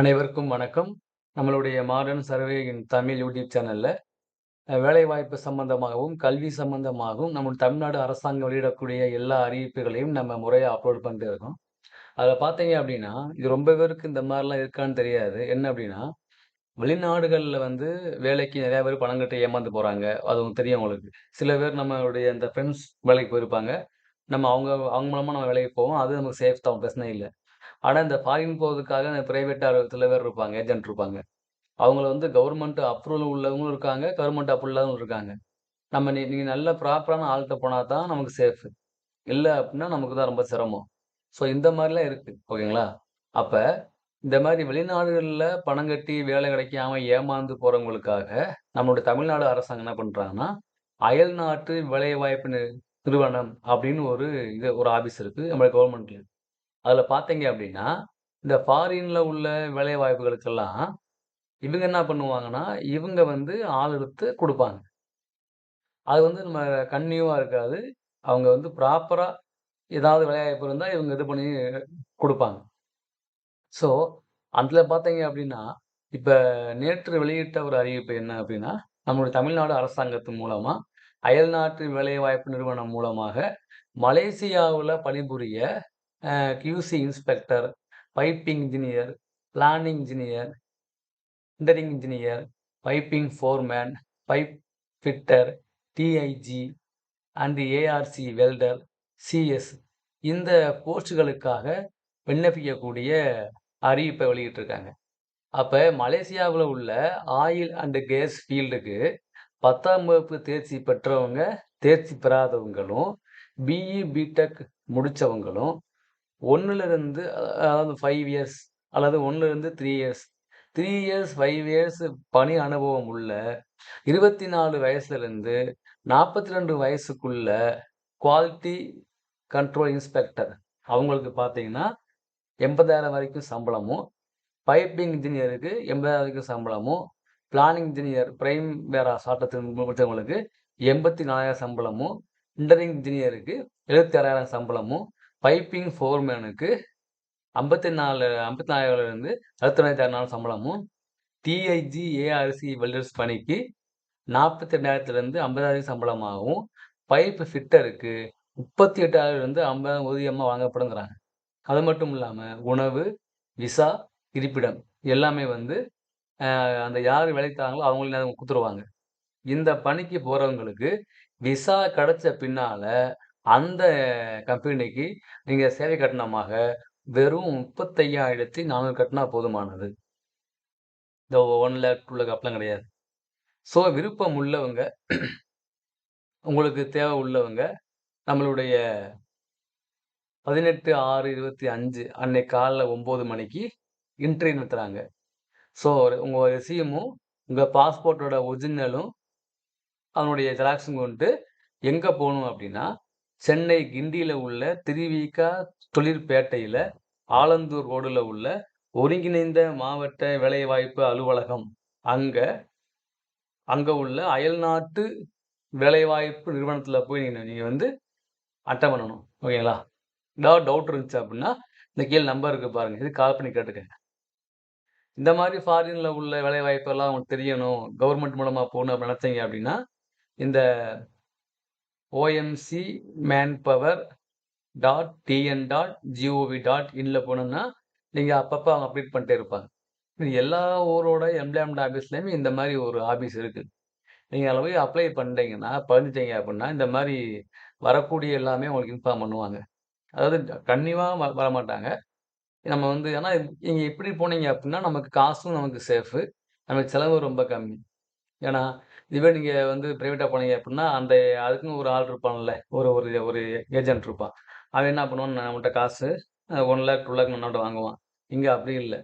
அனைவருக்கும் வணக்கம். நம்மளுடைய modern survey in Tamil YouTube சேனல்ல, வேலைவாய்ப்பு சம்பந்தமாகவும், கல்வி சம்பந்தமாகவும், நம்ம தமிழ்நாடு அரசாங்கம் வெளியிடக்கூடிய எல்லா அறிவிப்புகளையும் நம்ம முறையாக அப்லோட் பண்ணிட்டு இருக்கோம். அதில் பார்த்தீங்க அப்படின்னா இது ரொம்ப பேருக்கு இந்த மாதிரிலாம் இருக்கான்னு தெரியாது. என்ன அப்படின்னா வெளிநாடுகள்ல வந்து வேலைக்கு நிறையா பேர் பணம் கட்டி ஏமாந்து போறாங்க. அதுவும் தெரியும் உங்களுக்கு. சில பேர் நம்மளுடைய அந்த ஃப்ரெண்ட்ஸ் வேலைக்கு போயிருப்பாங்க. நம்ம அவங்க அவங்க மூலமாக நம்ம வேலைக்கு போவோம். அது நமக்கு சேஃப் தான் பிரச்சனை இல்லை ஆனால் இந்த ஃபாரின் போகிறதுக்காக இந்த பிரைவேட் சில பேர் இருப்பாங்க. ஏஜென்ட் இருப்பாங்க. அவங்கள வந்து கவர்மெண்ட் அப்ரூவல் உள்ளவங்களும் இருக்காங்க. கவர்மெண்ட் அப்ரூவல் இல்லாதவங்களும் இருக்காங்க. நம்ம நீ நீங்கள் நல்ல ப்ராப்பரான ஆள்கிட்ட போனால் தான் நமக்கு சேஃபு இல்லை அப்படின்னா நமக்கு தான் ரொம்ப சிரமம். ஸோ இந்த மாதிரிலாம் இருக்குது ஓகேங்களா? அப்போ இந்த மாதிரி வெளிநாடுகளில் பணம் கட்டி வேலை கிடைக்காம ஏமாந்து போகிறவங்களுக்காக நம்மளுடைய தமிழ்நாடு அரசாங்கம் என்ன பண்றாங்கன்னா, அயல்நாட்டு வேலைவாய்ப்பு நிறுவனம் அப்படின்னு ஒரு இது ஒரு ஆஃபீஸ் இருக்குது நம்ம கவர்மெண்ட்டில் அதில் பார்த்தீங்க அப்படின்னா இந்த ஃபாரினில் உள்ள வேலைவாய்ப்புகளுக்கெல்லாம், இவங்க என்ன பண்ணுவாங்கன்னா, இவங்க வந்து ஆள் எடுத்து கொடுப்பாங்க அது வந்து நம்ம கன்னியூவாக இருக்காது. அவங்க வந்து ப்ராப்பராக ஏதாவது வேலைவாய்ப்பு இருந்தால் இவங்க இது பண்ணி கொடுப்பாங்க ஸோ, அதில் பார்த்தீங்க அப்படின்னா இப்போ நேற்று வெளியிட்ட ஒரு அறிவிப்பு என்ன அப்படின்னா நம்மளுடைய தமிழ்நாடு அரசாங்கத்தின் மூலமாக அயல்நாட்டு வேலைவாய்ப்பு நிறுவனம் மூலமாக மலேசியாவில் பணிபுரிய QC inspector, piping engineer, planning engineer, இன்டரிங் engineer, piping foreman, pipe fitter, TIG and ARC welder, CS இந்த போஸ்டுகளுக்காக விண்ணப்பிக்கக்கூடிய அறிவிப்பை வெளியிட்டிருக்காங்க. அப்போ மலேசியாவில் உள்ள ஆயில் அண்டு கேஸ் ஃபீல்டுக்கு 10ஆம் வகுப்பு தேர்ச்சி பெற்றவங்க, தேர்ச்சி பெறாதவங்களும், பிஇ, பிடெக் முடித்தவங்களும் ஒன்றுலேருந்து அதாவது ஃபைவ் இயர்ஸ் அல்லது 1லிருந்து 3 years three years, five years பணி அனுபவம் உள்ள இருபத்தி நாலு வயசுலேருந்து நாற்பத்தி ரெண்டு வயசுக்குள்ள குவாலிட்டி கண்ட்ரோல் இன்ஸ்பெக்டர் அவங்களுக்கு பார்த்தீங்கன்னா, 80,000 வரைக்கும் சம்பளமும், பைப்பிங் இன்ஜினியருக்கு 80,000 வரைக்கும் சம்பளமும், பிளானிங் இன்ஜினியர் பிரைம் வேரா சாட்டத்தில் முடிச்சவங்களுக்கு 84,000 சம்பளமும், இன்டரிங் இன்ஜினியருக்கு 76,000 சம்பளமும், பைப்பிங் ஃபோர்மேனுக்கு 54 54,000லிருந்து 62,600 சம்பளமும், டிஐஜி, ஏஆர்சி வெல்டர்ஸ் பணிக்கு 42,000லிருந்து 50,000 சம்பளமாகவும், பைப்பு ஃபிட்டருக்கு முப்பத்தி எட்டாயிரம்லேருந்து ஐம்பதாயிரம் ஊதியமாக வாங்கப்படுங்கிறாங்க. அது மட்டும் இல்லாமல் உணவு, விசா, இருப்பிடம் எல்லாமே வந்து அந்த யார் வேலைக்கு தராங்களோ அவங்களே கொடுத்துருவாங்க. இந்த பணிக்கு போகிறவங்களுக்கு விசா கிடைச்ச பின்னால, அந்த கம்பெனிக்கு நீங்கள் சேவை கட்டணமாக வெறும் 35,400 கட்டினா போதுமானது. இந்த 1,00,000 2,00,000 அப்பலாம் கிடையாது. ஸோ விருப்பம் உள்ளவங்க, உங்களுக்கு தேவை உள்ளவங்க, நம்மளுடைய 18/6/25 அன்னைக்கு காலைல ஒம்பது மணிக்கு இன்ட்ரி நடத்துகிறாங்க ஸோ உங்கள் ரெஸ்யூமும், உங்கள் பாஸ்போர்ட்டோட ஒரிஜினலும், அதனுடைய ஜெராக்ஸும் கொண்டு எங்கே போகணும் அப்படின்னா சென்னை கிண்டியில் உள்ள திருவிக தொழிற்பேட்டையில் ஆலந்தூர் ரோடில் உள்ள ஒருங்கிணைந்த மாவட்ட வேலைவாய்ப்பு அலுவலகம். அங்கே அங்கே உள்ள அயல்நாட்டு வேலைவாய்ப்பு நிறுவனத்தில் போய் நீங்கள் நீங்கள் வந்து அட்டை பண்ணணும். ஓகேங்களா? ஏதாவது டவுட் இருந்துச்சு அப்படின்னா இந்த கீழே நம்பர் இருக்குது பாருங்கள் இது கால் பண்ணி கேட்டுக்கங்க. இந்த மாதிரி ஃபாரினில் உள்ள வேலைவாய்ப்பெல்லாம் உங்களுக்கு தெரியணும். கவர்மெண்ட் மூலமாக போகணும் அப்டின்னு நெனச்சீங்க அப்படின்னா இந்த OMC manpower dot TN dot GOV dot இன்ல போனோம்னா, நீங்கள் அப்பப்போ அவங்க அப்டேட் பண்ணிட்டே இருப்பாங்க. எல்லா ஊரோட எம்ப்ளாய்மெண்ட் ஆஃபீஸ்லேயுமே இந்த மாதிரி ஒரு ஆஃபீஸ் இருக்குது நீங்கள் அதில் போய் அப்ளை பண்ணிட்டீங்கன்னா, பதிஞ்சுட்டீங்க அப்படின்னா இந்த மாதிரி வரக்கூடிய எல்லாமே உங்களுக்கு இன்ஃபார்ம் பண்ணுவாங்க. அதாவது கன்டினியூவா வ வரமாட்டாங்க. நம்ம வந்து ஏன்னா நீங்கள் எப்படி போனீங்க அப்படின்னா நமக்கு காசும் நமக்கு சேஃபு நமக்கு செலவு ரொம்ப கம்மி. ஏன்னா, இதுவே நீங்க வந்து பிரைவேட்டா போனீங்க அப்படின்னா அந்த அதுக்குன்னு ஒரு ஆள் இருப்பான்ல. ஒரு ஒரு ஒரு ஏஜென்ட் இருப்பான். அவன் என்ன பண்ணுவான்னு நம்மகிட்ட காசு 1,00,000 2,00,000 நம்மட்ட வாங்குவான். இங்க அப்படி இல்லை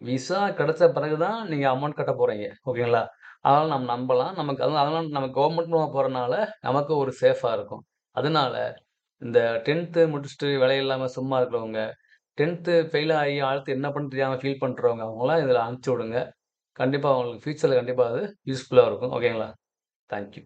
விசா கிடைச்ச பிறகு தான் நீங்க அமௌண்ட் கட்ட போறீங்க. ஓகேங்களா? அதனால நம்ம நம்பலாம். நமக்கு அதுவும் அதனால நம்ம கவர்மெண்ட் மூலமா போகிறனால நமக்கு ஒரு சேஃபா இருக்கும். அதனால இந்த 10த் முடிச்சுட்டு வேலை சும்மா இருக்கிறவங்க, 10த் ஃபெயில் ஆகி அடுத்து என்ன பண்ண தெரியாமல் ஃபீல் பண்ணுறவங்க அவங்களாம் இதில் அனுப்பிச்சி விடுங்க. கண்டிப்பாக உங்களுக்கு ஃப்யூச்சரில் கண்டிப்பாக அது யூஸ்ஃபுல்லாக இருக்கும். ஓகேங்களா? Thank you.